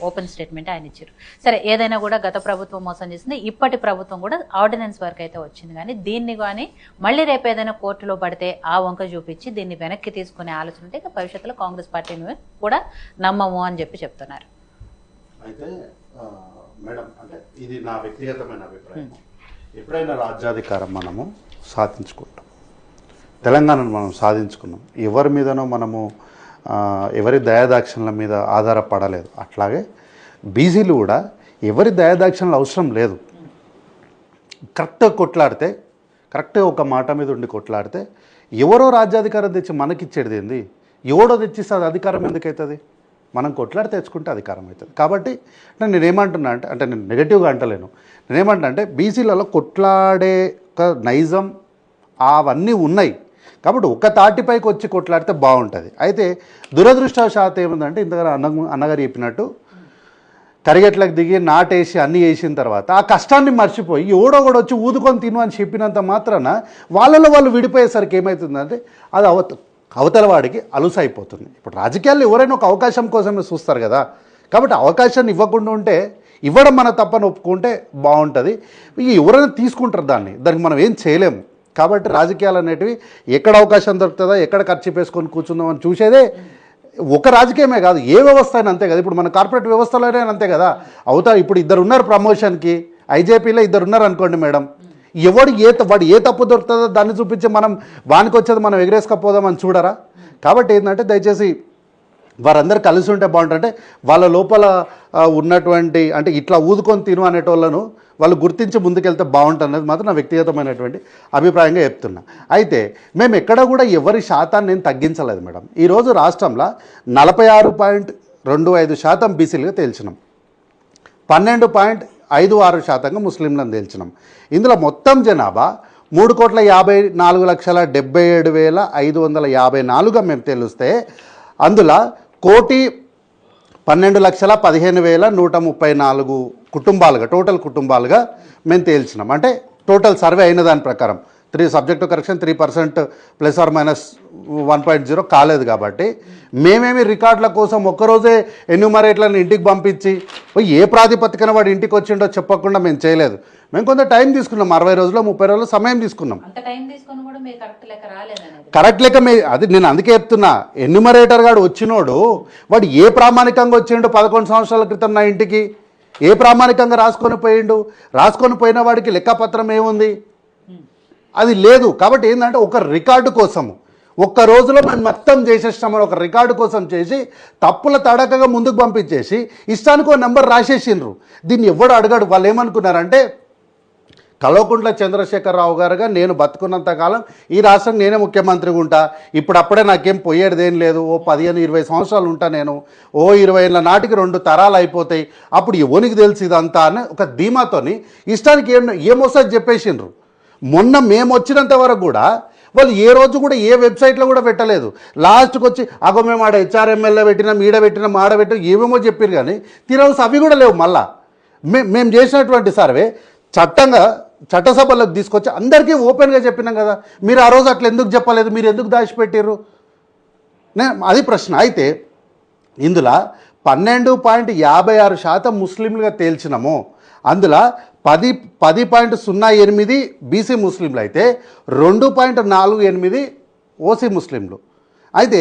Open statement ఆయన ఇచ్చారు. సరే ఏదైనా కూడా గత ప్రభుత్వం మోసం చేసింది ఇప్పటి ప్రభుత్వం కూడా ఆర్డినెన్స్ వరకు అయితే వచ్చింది. కానీ దీన్ని కానీ మళ్ళీ రేపు ఏదైనా కోర్టులో పడితే ఆ వంక చూపించి దీన్ని వెనక్కి తీసుకునే ఆలోచన ఉంటే ఇక భవిష్యత్తులో కాంగ్రెస్ పార్టీని కూడా నమ్మము అని చెప్పి చెప్తున్నారు. అయితే ఆ, మేడం అంటే ఇది నా వ్యక్తిగతమైన అభిప్రాయం. ఎప్పుడైనా రాజ్యాధికారం మనము సాధించుకుంటాం. తెలంగాణను మనం సాధించుకున్నాం. ఎవరి మీదనో మనము ఎవరి దయాదాక్షణల మీద ఆధారపడలేదు. అట్లాగే బీసీలు కూడా ఎవరి దయాదాక్షణలు అవసరం లేదు. కరెక్ట్గా కొట్లాడితే కరెక్ట్గా ఒక మాట మీద ఉండి కొట్లాడితే ఎవరో రాజ్యాధికారం తెచ్చి మనకిచ్చేది ఏంది? ఎవడో తెచ్చిస్తే అది అధికారం ఎందుకవుతుంది మనం కొట్లాడి తెచ్చుకుంటే అధికారం అవుతుంది కాబట్టి అంటే నేను అంటే అంటే నేను నెగటివ్గా అంటలేను. నేనేమంటున్నా అంటే బీసీలలో కొట్లాడే ఒక నైజం అవన్నీ ఉన్నాయి. కాబట్టి ఒక తాటిపైకి వచ్చి కొట్లాడితే బాగుంటుంది. అయితే దురదృష్టవశాత్ ఏముందంటే ఇంతగా అన్న అన్నగారు చెప్పినట్టు కరిగట్లకు దిగి నాటేసి అన్నీ వేసిన తర్వాత ఆ కష్టాన్ని మర్చిపోయి ఎవడో కూడా వచ్చి ఊదుకొని తిను అని చెప్పినంత మాత్రాన వాళ్ళలో వాళ్ళు విడిపోయేసరికి ఏమవుతుందంటే అది అవత అవతల వాడికి అలుసు అయిపోతుంది ఇప్పుడు రాజకీయాల్లో ఎవరైనా ఒక అవకాశం కోసమే చూస్తారు కదా. కాబట్టి అవకాశాన్ని ఇవ్వకుండా ఉంటే ఇవ్వడం మన తప్పని ఒప్పుకుంటే బాగుంటుంది. ఎవరైనా తీసుకుంటారు దాన్ని. దానికి మనం ఏం చేయలేము. కాబట్టి రాజకీయాలు అనేటివి ఎక్కడ అవకాశం దొరుకుతుందో ఎక్కడ ఖర్చు వేసుకొని కూర్చుందామని చూసేదే ఒక రాజకీయమే కాదు ఏ వ్యవస్థ అయినా అంతే కదా. ఇప్పుడు మన కార్పొరేట్ వ్యవస్థలోనే అంతే కదా. అవుతా ఇప్పుడు ఇద్దరు ఉన్నారు ప్రమోషన్కి ఐజేపీలో ఇద్దరు ఉన్నారు అనుకోండి మేడం. ఎవడు ఏ వాడు ఏ తప్పు దొరుకుతుందో దాన్ని చూపించి మనం వానికి వచ్చేది మనం ఎగరేసుకపోదామని చూడరా? కాబట్టి ఏంటంటే దయచేసి వారందరూ కలిసి ఉంటే బాగుంటుంటే వాళ్ళ లోపల ఉన్నటువంటి అంటే ఇట్లా ఊదుకొని తిను అనేటోళ్ళను వాళ్ళు గుర్తించి ముందుకెళ్తే బాగుంటుంది అనేది మాత్రం నా వ్యక్తిగతమైనటువంటి అభిప్రాయంగా చెప్తున్నా. అయితే మేము ఎక్కడ కూడా ఎవరి శాతాన్ని నేను తగ్గించలేదు మేడం. ఈరోజు రాష్ట్రంలో నలభై ఆరు పాయింట్ రెండు ఐదు శాతం బీసీలుగా తేల్చినాం. పన్నెండు పాయింట్ ఐదు ఆరు శాతంగా ముస్లింలను తేల్చినాం. ఇందులో మొత్తం జనాభా మూడు కోట్ల యాభై నాలుగు లక్షల డెబ్బై ఏడు వేల ఐదు వందల యాభై నాలుగుగా మేము తెలిస్తే అందులో కోటి పన్నెండు లక్షల పదిహేను వేల నూట ముప్పై నాలుగు కుటుంబాలుగా టోటల్ కుటుంబాలుగా మేము తేల్చినాం. అంటే టోటల్ సర్వే అయిన దాని ప్రకారం. Three subject correction three percent plus or minus one point zero కాలేదు కాబట్టి మేమేమి రికార్డుల కోసం ఒక్కరోజే ఎన్యూమరేట్లను ఇంటికి పంపించి ఏ ప్రాతిపదికన వాడు ఇంటికి వచ్చిండో చెప్పకుండా మేము చేయలేదు. మేము కొంత టైం తీసుకున్నాం. అరవై రోజులు ముప్పై రోజులు సమయం తీసుకున్నాం. లెక్క కరెక్ట్ లెక్క మీ అది నేను అందుకే చెప్తున్నా. ఎన్యుమరేటర్ గాడు వచ్చినోడు వాడు ఏ ప్రామాణికంగా వచ్చిండు పదకొండు సంవత్సరాల క్రితం నా ఇంటికి? ఏ ప్రామాణికంగా రాసుకొని పోయిండు? రాసుకొని పోయిన వాడికి లెక్కపత్రం ఏముంది? అది లేదు. కాబట్టి ఏంటంటే ఒక రికార్డు కోసము. ఒక్క రోజులో మేము మొత్తం చేసేస్తామని ఒక రికార్డు కోసం చేసి తప్పుల తడకగా ముందుకు పంపించేసి ఇష్టానికి ఒక నెంబర్ రాసేసిండ్రు. దీన్ని ఎవడు అడగాడు? వాళ్ళు ఏమనుకున్నారంటే కల్వకుంట్ల చంద్రశేఖరరావు గారుగా నేను బతుకున్నంత కాలం ఈ రాష్ట్రం నేనే ముఖ్యమంత్రిగా ఉంటా. ఇప్పుడు అప్పుడే నాకేం పోయేదేం ఏం లేదు. ఓ పదిహేను ఇరవై సంవత్సరాలు ఉంటా నేను. ఓ ఇరవై ఏళ్ళ నాటికి రెండు తరాలు అయిపోతాయి. అప్పుడు ఎవనికి తెలుసు ఇదంతా అని ఒక ధీమాతోని ఇష్టానికి ఏం ఏమొస్తుంది చెప్పేసిండ్రు? మొన్న మేము వచ్చినంత వరకు కూడా వాళ్ళు ఏ రోజు కూడా ఏ వెబ్సైట్లో కూడా పెట్టలేదు. లాస్ట్కి వచ్చి అగో మేము ఆడ హెచ్ఆర్ఎంఎల్ఏ పెట్టినాం ఈడ పెట్టినాం ఆడ పెట్టినాం ఏమేమో చెప్పారు కానీ తీరాల్సి అవి కూడా లేవు మళ్ళా. మే మేము చేసినటువంటి సర్వే చట్టంగా చట్టసభలోకి తీసుకొచ్చి అందరికీ ఓపెన్గా చెప్పినాం కదా. మీరు ఆ రోజు అట్లా ఎందుకు చెప్పలేదు? మీరు ఎందుకు దాచిపెట్టారు నే అది ప్రశ్న. అయితే ఇందులో పన్నెండు పాయింట్ యాభై ఆరు శాతం ముస్లింలుగా తేల్చినాము. అందులో పది పది పాయింట్ సున్నా ఎనిమిది బీసీ ముస్లింలు అయితే రెండు పాయింట్ నాలుగు ఎనిమిది ఓసీ ముస్లింలు. అయితే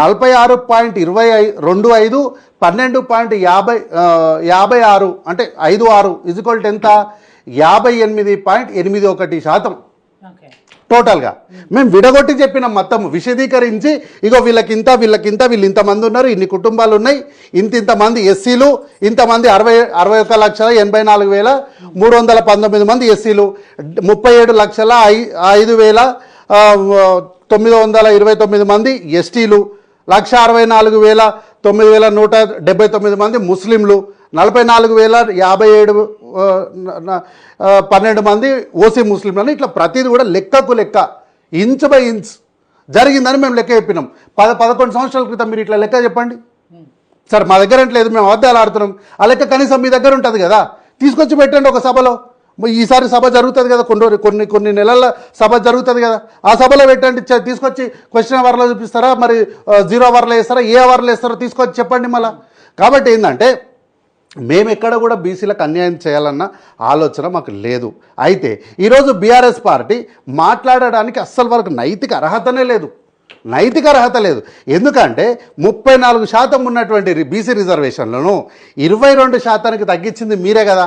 నలభై ఆరు పాయింట్ ఇరవై ఐ రెండు ఐదు పన్నెండు పాయింట్ యాభై యాభై ఆరు అంటే ఐదు ఆరు ఇజుకోల్ట్ ఎంత? యాభై ఎనిమిది పాయింట్ ఎనిమిది ఒకటి శాతం. టోటల్గా. మేము విడగొట్టి చెప్పిన మొత్తం విశదీకరించి ఇగో వీళ్ళకింత వీళ్ళకింత వీళ్ళు ఇంతమంది ఉన్నారు ఇన్ని కుటుంబాలు ఉన్నాయి ఇంత ఇంతమంది ఎస్సీలు ఇంతమంది అరవై అరవై ఒక్క లక్షల ఎనభై నాలుగు వేల మూడు వందల పంతొమ్మిది మంది ఎస్సీలు ముప్పై ఏడు లక్షల ఐ ఐదు వేల తొమ్మిది వందల ఇరవై తొమ్మిది మంది ఎస్టీలు లక్ష అరవై నాలుగు వేల తొమ్మిది వేల నూట డెబ్బై తొమ్మిది మంది ముస్లింలు నలభై నాలుగు వేల యాభై ఏడు పన్నెండు మంది ఓసీ ముస్లింలు అని ఇట్లా ప్రతిదీ కూడా లెక్కకు లెక్క ఇంచ్ బై ఇంచ్ జరిగిందని మేము లెక్క చెప్పినాం. పద పదకొండు సంవత్సరాల క్రితం మీరు ఇట్లా లెక్క చెప్పండి. సార్ మా దగ్గర లేదు మేము అబద్ధాలు ఆడుతున్నాం. ఆ లెక్క కనీసం మీ దగ్గర ఉంటుంది కదా. తీసుకొచ్చి పెట్టండి ఒక సభలో. ఈసారి సభ జరుగుతుంది కదా కొన్ని కొన్ని కొన్ని నెలల సభ జరుగుతుంది కదా. ఆ సభలో పెట్టండి తీసుకొచ్చి క్వశ్చన్ అవర్లో చూపిస్తారా? మరి జీరో అవర్లో వేస్తారా? ఏ అవర్లో వేస్తారా తీసుకొచ్చి చెప్పండి మళ్ళీ. కాబట్టి ఏంటంటే మేము ఎక్కడ కూడా బీసీలకు అన్యాయం చేయాలన్న ఆలోచన మాకు లేదు. అయితే ఈరోజు బీఆర్ఎస్ పార్టీ మాట్లాడడానికి అస్సలు వరకు నైతిక అర్హతనే లేదు. నైతిక అర్హత లేదు. ఎందుకంటే ముప్పై నాలుగు శాతం ఉన్నటువంటి బీసీ రిజర్వేషన్లను ఇరవై రెండు శాతానికి తగ్గించింది మీరే కదా.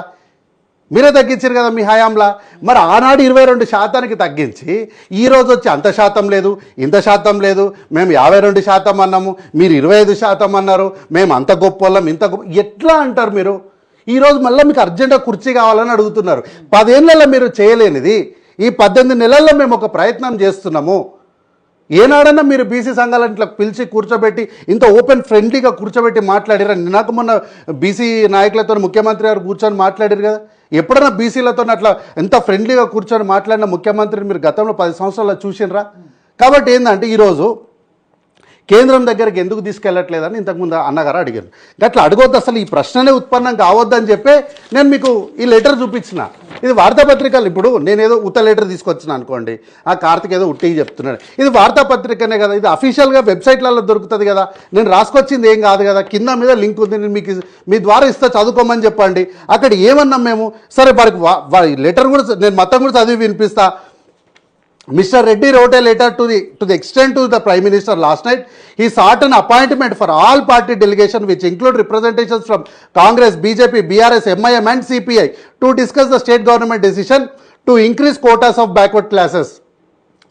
మీరే తగ్గించారు కదా మీ హయాంలా? మరి ఆనాడు ఇరవై రెండు శాతానికి తగ్గించి ఈరోజు వచ్చి అంత శాతం లేదు ఇంత శాతం లేదు మేము యాభై రెండు శాతం అన్నాము మీరు ఇరవై ఐదు శాతం అన్నారు మేము అంత గొప్ప వాళ్ళం ఇంత గొప్ప ఎట్లా అంటారు మీరు? ఈరోజు మళ్ళీ మీకు అర్జెంటుగా కుర్చీ కావాలని అడుగుతున్నారు. పదేళ్ళలో మీరు చేయలేనిది ఈ పద్దెనిమిది నెలల్లో మేము ఒక ప్రయత్నం చేస్తున్నాము. ఏనాడన్నా మీరు బీసీ సంఘాలను ఇట్లా పిలిచి కూర్చోబెట్టి ఇంత ఓపెన్ ఫ్రెండ్లీగా కూర్చోబెట్టి మాట్లాడారా? నాకు మొన్న బీసీ నాయకులతో ముఖ్యమంత్రి గారు కూర్చొని మాట్లాడారు కదా. ఎప్పుడైనా బీసీలతో అట్లా ఎంత ఫ్రెండ్లీగా కూర్చొని మాట్లాడిన ముఖ్యమంత్రిని మీరు గతంలో పది సంవత్సరాలు చూసినరా కాబట్టి ఏంటంటే ఈరోజు కేంద్రం దగ్గరికి ఎందుకు తీసుకెళ్ళట్లేదని ఇంతకుముందు అన్నగారు అడిగారు. గట్లా అడగొద్దు అసలు ఈ ప్రశ్ననే ఉత్పన్నం కావద్దని చెప్పే నేను మీకు ఈ లెటర్ చూపించిన. ఇది వార్తాపత్రికలు. ఇప్పుడు నేను ఏదో ఉత్త లెటర్ తీసుకొచ్చిన అనుకోండి. ఆ కార్తిక్ ఏదో ఉట్టికి చెప్తున్నాడు. ఇది వార్తాపత్రికనే కదా. ఇది అఫీషియల్గా వెబ్సైట్లలో దొరుకుతుంది కదా. నేను రాసుకొచ్చింది ఏం కాదు కదా. కింద మీద లింక్ ఉంది. నేను మీకు మీ ద్వారా ఇస్తే చదువుకోమని చెప్పండి. అక్కడ ఏమన్నాం మేము? సరే వారికి లెటర్ కూడా నేను మొత్తం కూడా చదివి వినిపిస్తా. Mr. Reddy wrote a letter to the to the extent to the Prime Minister last night. He sought an appointment for all party delegation, which include representations from Congress, BJP, BRS, MIM, and CPI, to discuss the state government decision to increase quotas of backward classes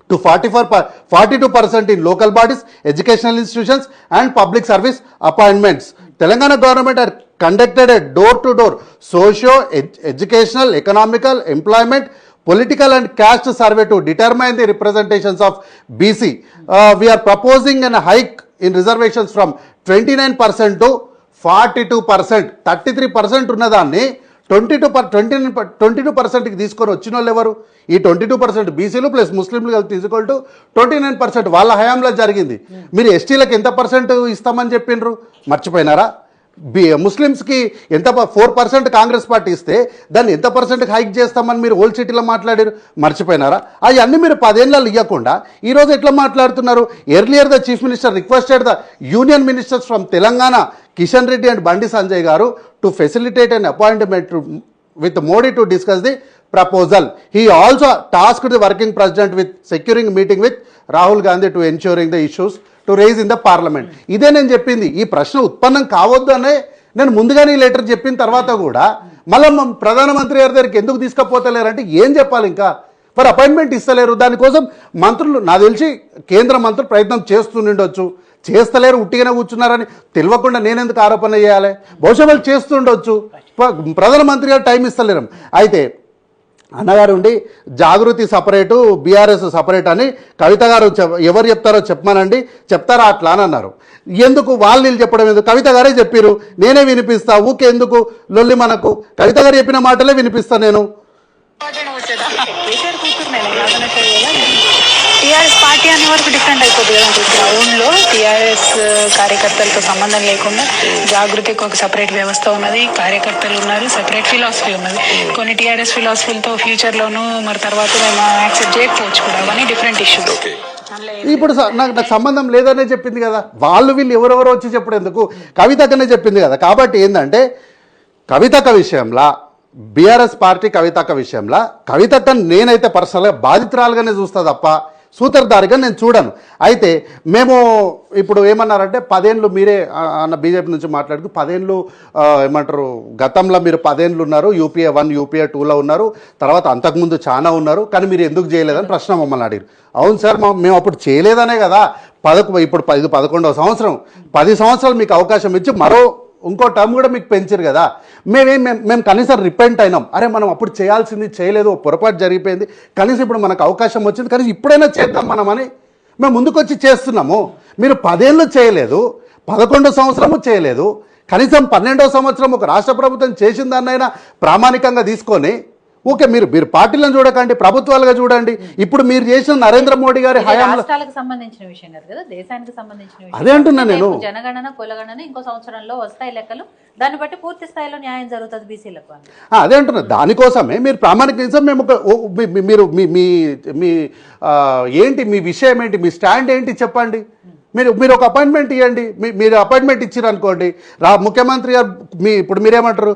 to 44 per, 42% in local bodies, educational institutions, and public service appointments. Telangana government had conducted a door-to-door socio, ed- educational, economical, employment, political and caste survey to determine the representations of BC. Uh, we are proposing an hike in reservations from 29% to 42%. 33% ఉన్నదాన్ని twenty two per twenty twenty two పర్సెంట్కి తీసుకొని వచ్చిన వాళ్ళు ఎవరు? ఈ twenty two percent బీసీలు plus ముస్లింలు కలిపి తీసుకోవాలి టు ట్వంటీ నైన్ పర్సెంట్ వాళ్ళ హయాంలో జరిగింది. మీరు ఎస్టీలకు ఎంత పర్సెంట్ ఇస్తామని చెప్పిండ్రు? మర్చిపోయినారా? ముస్లిమ్స్కి ఎంత ఫోర్ పర్సెంట్ కాంగ్రెస్ పార్టీ ఇస్తే దాన్ని ఎంత పర్సెంట్కి హైక్ చేస్తామని మీరు ఓల్డ్ సిటీలో మాట్లాడారు? మర్చిపోయినారా? అవన్నీ మీరు పదేళ్ళలో ఇవ్వకుండా ఈరోజు ఎట్లా మాట్లాడుతున్నారు? Earlier the chief minister requested the union ministers from Telangana Kishan Reddy and Bandi Sanjay garu to facilitate and appointment with Modi to discuss the proposal. He also tasked the working president with securing meeting with Rahul Gandhi to ensuring the issues to raise in the parliament ఇదే నేను చెప్పింది. ఈ ప్రశ్న ఉత్పన్నం కావద్దు అనే నేను ముందుగానే ఈ లెటర్ చెప్పిన తర్వాత కూడా మళ్ళీ ప్రధానమంత్రి గారి దగ్గరికి ఎందుకు తీసుకుపోతలేరంటే ఏం చెప్పాలి ఇంకా? మరి అపాయింట్మెంట్ ఇస్తలేరు. దానికోసం మంత్రులు నాకు తెలిసి కేంద్ర మంత్రులు ప్రయత్నం చేస్తుండొచ్చు. చేస్తలేరు ఉట్టిగానే కూర్చున్నారని తెలియకుండా నేనెందుకు ఆరోపణ చేయాలి? బహుశా వాళ్ళు చేస్తుండొచ్చు. ప్రధానమంత్రి గారు టైం ఇస్తలేరు. అయితే అన్నగారు ఉండి జాగృతి సపరేటు బీఆర్ఎస్ సపరేట్ అని కవిత గారు చెప్- ఎవరు చెప్తారో చెప్పమానండి. చెప్తారా అట్లా అని అన్నారు. ఎందుకు? వాళ్ళు వీళ్ళు చెప్పడం ఎందుకు? కవిత గారే చెప్పారు నేనే వినిపిస్తా. ఊకే ఎందుకు? లొల్లి మనకు. కవిత గారు చెప్పిన మాటలే వినిపిస్తా నేను. టీఆర్ఎస్ పార్టీ అనే వరకు డిఫరెంట్ అయిపోతుంది కదా గ్రౌండ్లో టీఆర్ఎస్ కార్యకర్తలతో సంబంధం లేకుండా జాగృతికి ఒక సపరేట్ వ్యవస్థ ఉన్నది. కార్యకర్తలు ఉన్నారు సపరేట్ ఫిలాసఫీ ఉన్నది. కొన్ని టీఆర్ఎస్ ఫిలాసఫీలతో ఫ్యూచర్ లోను మరి తర్వాత మేము యాక్సెప్ట్ చేయకపోవచ్చు కూడా. అవన్నీ డిఫరెంట్ ఇష్యూస్. ఇప్పుడు స- నాకు నాకు సంబంధం లేదనే చెప్పింది కదా. వాళ్ళు వీళ్ళు ఎవరెవరో వచ్చి చెప్పడం ఎందుకు కవితకనే చెప్పింది కదా. కాబట్టి ఏంటంటే కవితక విషయంలో బీఆర్ఎస్ పార్టీ కవితక విషయంలో కవితక నేనైతే పర్సనల్గా బాధితురాలుగానే చూస్తా తప్ప సూత్రధారిగా నేను చూడను. అయితే మేము ఇప్పుడు ఏమన్నారంటే పదేళ్ళు మీరే అన్న బీజేపీ నుంచి మాట్లాడుతూ పదేళ్ళు ఏమంటారు గతంలో మీరు పదేళ్ళు ఉన్నారు యూపీఏ వన్ యూపీఏ టూలో ఉన్నారు తర్వాత అంతకుముందు చాలా ఉన్నారు కానీ మీరు ఎందుకు చేయలేదని ప్రశ్న మమ్మల్ని అడిగారు. అవును సార్ మా- మేము అప్పుడు చేయలేదనే కదా పదకొ ఇప్పుడు ఇది పదకొండవ సంవత్సరం. పది సంవత్సరాలు మీకు అవకాశం ఇచ్చి మరో ఇంకో టర్మ్ కూడా మీకు పెంచారు కదా. మేమేం మేము మేము కనీసం రిపెంట్ అయినాం. అరే మనం అప్పుడు చేయాల్సింది చేయలేదు ఓ పొరపాటు జరిగిపోయింది. కనీసం ఇప్పుడు మనకు అవకాశం వచ్చింది కనీసం ఇప్పుడైనా చేద్దాం మనం అని మేము ముందుకొచ్చి చేస్తున్నాము. మీరు పదేళ్ళు చేయలేదు పదకొండో సంవత్సరము చేయలేదు కనీసం పన్నెండో సంవత్సరం ఒక రాష్ట్ర ప్రభుత్వం చేసిన దాన్నైనా ప్రామాణికంగా తీసుకొని ఓకే మీరు మీరు పార్టీలను చూడకండి ప్రభుత్వాలుగా చూడండి. ఇప్పుడు మీరు చేసిన నరేంద్ర మోడీ గారి హయాంలో రాష్ట్రాలకు సంబంధించిన విషయం కాదు కదా దేశానికి సంబంధించిన విషయం. అదే అంటున్నా నేను. రేపు జనగణన కులగణన ఇంకో సంవత్సరంలో వస్తాయి లెక్కలు. దాన్ని బట్టి పూర్తి స్థాయిలో న్యాయం జరుగుతుంది బీసీలకు అని. ఆ, అదే అంటున్నా. దానికోసమే మీరు ప్రామాణిక మేము ఒక ఓ, మీ- మీ- మీరు మీ మీ మీ ఆ, ఏంటి మీ విషయం ఏంటి మీ స్టాండ్ ఏంటి చెప్పండి. మీరు మీరు ఒక అపాయింట్మెంట్ ఇవ్వండి మీ- మీరు అపాయింట్మెంట్ ఇచ్చారు అనుకోండి రా ముఖ్యమంత్రి గారు మీ ఇప్పుడు మీరేమంటారు?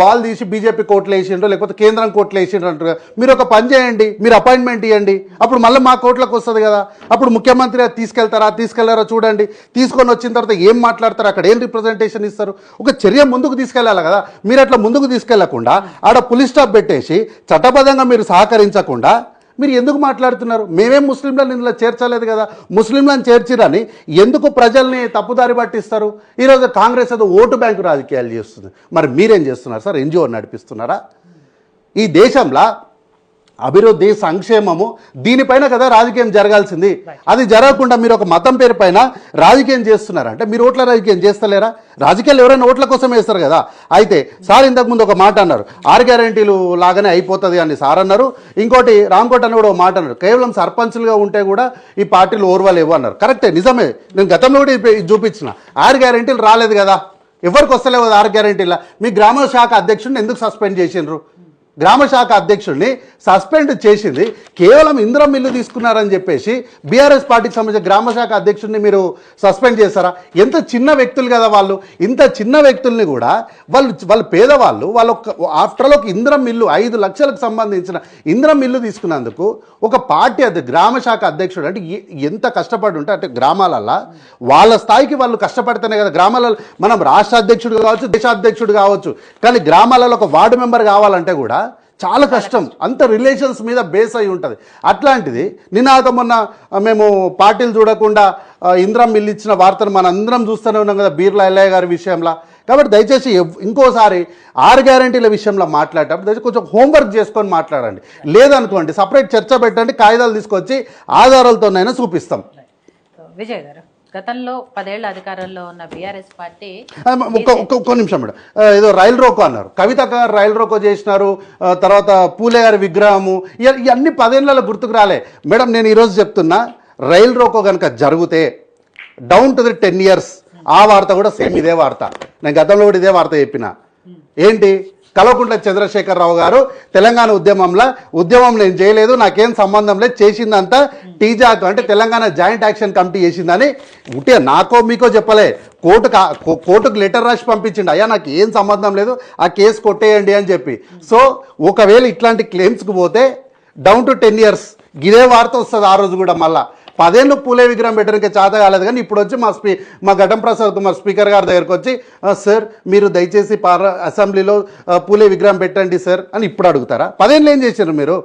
బాల్ తీసి బీజేపీ కోట్లు వేసిండ్రు లేకపోతే కేంద్రం కోట్లు వేసిండ్రు అంటారు మీరు ఒక పని చేయండి. మీరు అపాయింట్మెంట్ ఇవ్వండి అప్పుడు మళ్ళీ మా కోట్లకు వస్తుంది కదా. అప్పుడు ముఖ్యమంత్రి గారు తీసుకెళ్తారా తీసుకెళ్ళారా చూడండి. తీసుకొని వచ్చిన తర్వాత ఏం మాట్లాడతారు? అక్కడ ఏం రిప్రజెంటేషన్ ఇస్తారు? ఒక చర్య ముందుకు తీసుకెళ్ళాలి కదా. మీరు అట్లా ముందుకు తీసుకెళ్ళకుండా ఆడ పులిస్ స్టాప్ పెట్టేసి చట్టబద్ధంగా మీరు సహకరించకుండా మీరు ఎందుకు మాట్లాడుతున్నారు? మేమేం ముస్లింలను ఇందులో చేర్చలేదు కదా? ముస్లింలను చేర్చిరని ఎందుకు ప్రజల్ని తప్పుదారి పట్టిస్తారు? ఈరోజు కాంగ్రెస్ ఏదో ఓటు బ్యాంకు రాజకీయాలు చేస్తుంది. మరి మీరేం చేస్తున్నారు సార్? ఎన్జిఓ నడిపిస్తున్నారా? ఈ దేశంలో అభివృద్ధి సంక్షేమము దీనిపైన కదా రాజకీయం జరగాల్సింది. అది జరగకుండా మీరు ఒక మతం పేరు పైన రాజకీయం చేస్తున్నారు? అంటే మీరు ఓట్ల రాజకీయం చేస్తలేరా? రాజకీయాలు ఎవరైనా ఓట్ల కోసం వేస్తారు కదా. అయితే సార్ ఇంతకుముందు ఒక మాట అన్నారు. ఆరు గ్యారంటీలు లాగానే అయిపోతుంది అని సార్ అన్నారు. ఇంకోటి రామ్కోట్ అని కూడా ఒక మాట అన్నారు. కేవలం సర్పంచ్లుగా ఉంటే కూడా ఈ పార్టీలు ఓర్వలేవు అన్నారు. కరెక్టే నిజమే. నేను గతంలో కూడా చూపించిన. ఆరు గ్యారంటీలు రాలేదు కదా. ఎవరికి వస్తలేవు ఆరు గ్యారంటీల? మీ గ్రామ శాఖ అధ్యక్షుడిని ఎందుకు సస్పెండ్ చేసిండ్రు? గ్రామ శాఖ అధ్యక్షుడిని సస్పెండ్ చేసింది. కేవలం ఇంద్రం ఇల్లు తీసుకున్నారని చెప్పేసి బీఆర్ఎస్ పార్టీకి సంబంధించిన గ్రామ శాఖ అధ్యక్షుడిని మీరు సస్పెండ్ చేశారా? ఎంత చిన్న వ్యక్తులు కదా వాళ్ళు? ఇంత చిన్న వ్యక్తుల్ని కూడా వాళ్ళు వాళ్ళు పేదవాళ్ళు వాళ్ళ ఆఫ్టర్ ఒక ఇంద్రం ఇల్లు ఐదు లక్షలకు సంబంధించిన ఇంద్రం ఇల్లు తీసుకున్నందుకు ఒక పార్టీ అధ్య గ్రామ శాఖ అధ్యక్షుడు అంటే ఎంత కష్టపడి ఉంటే అంటే గ్రామాలల్లో వాళ్ళ స్థాయికి వాళ్ళు కష్టపడితేనే కదా గ్రామాలలో మనం రాష్ట్ర అధ్యక్షుడు కావచ్చు దేశాధ్యక్షుడు కావచ్చు. కానీ గ్రామాలలో ఒక వార్డు మెంబర్ కావాలంటే కూడా చాలా కష్టం. అంత రిలేషన్స్ మీద బేస్ అయి ఉంటుంది. అట్లాంటిది నినాదం మొన్న మేము పార్టీలు చూడకుండా ఇంద్రం మిల్లు ఇచ్చిన వార్తను మన అందరం చూస్తూనే ఉన్నాం కదా బీర్లా ఎల్లయ్య గారి విషయంలో. కాబట్టి దయచేసి ఇంకోసారి ఆరు గ్యారంటీల విషయంలో మాట్లాడేటప్పుడు దయచేసి కొంచెం హోంవర్క్ చేసుకొని మాట్లాడండి. లేదనుకోండి సపరేట్ చర్చ పెట్టండి కాగితాలు తీసుకొచ్చి ఆధారాలతోనైనా చూపిస్తాం. విజయ్ గారు. గతంలో పదేళ్ళ అధికారంలో ఉన్న బీఆర్ఎస్ పార్టీ ఒక్క నిమిషం మేడం. ఏదో రైలు రోకో అన్నారు. కవిత గారు రైలు రోకో చేసినారు తర్వాత పూలే గారి విగ్రహము ఇవ- ఇవన్నీ పదేళ్ళలో గుర్తుకు రాలే. మేడం నేను ఈరోజు చెప్తున్నా రైలు రోకో కనుక జరిగితే down to the ten years ఆ వార్త కూడా సేమ్ ఇదే వార్త. నేను గతంలో కూడా ఇదే వార్త చెప్పిన. ఏంటి? కల్వకుంట్ల చంద్రశేఖరరావు గారు తెలంగాణ ఉద్యమంలో ఉద్యమం నేను చేయలేదు నాకేం సంబంధం లేదు చేసిందంతా టీజాక్ అంటే తెలంగాణ జాయింట్ యాక్షన్ కమిటీ చేసిందని ఉంటే నాకో మీకో చెప్పలే. కోర్టు కోర్టుకు లెటర్ రాసి పంపించిండు. అయ్యా నాకు ఏం సంబంధం లేదు ఆ కేసు కొట్టేయండి అని చెప్పి. సో ఒకవేళ ఇట్లాంటి క్లెయిమ్స్కి పోతే డౌన్ టు టెన్ ఇయర్స్ ఇదే వార్త వస్తుంది ఆ రోజు కూడా మళ్ళీ. పదేళ్ళు పూలే విగ్రహం పెట్టడానికి చేత కాలేదు కానీ ఇప్పుడు వచ్చి మా స్పీ మా ఘటం ప్రసాద్ కుమార్ స్పీకర్ గారి దగ్గరకు వచ్చి సార్ మీరు దయచేసి పార్ల అసెంబ్లీలో పూలే విగ్రహం పెట్టండి సార్ అని ఇప్పుడు అడుగుతారా? పదేళ్ళు ఏం చేశారు మీరు?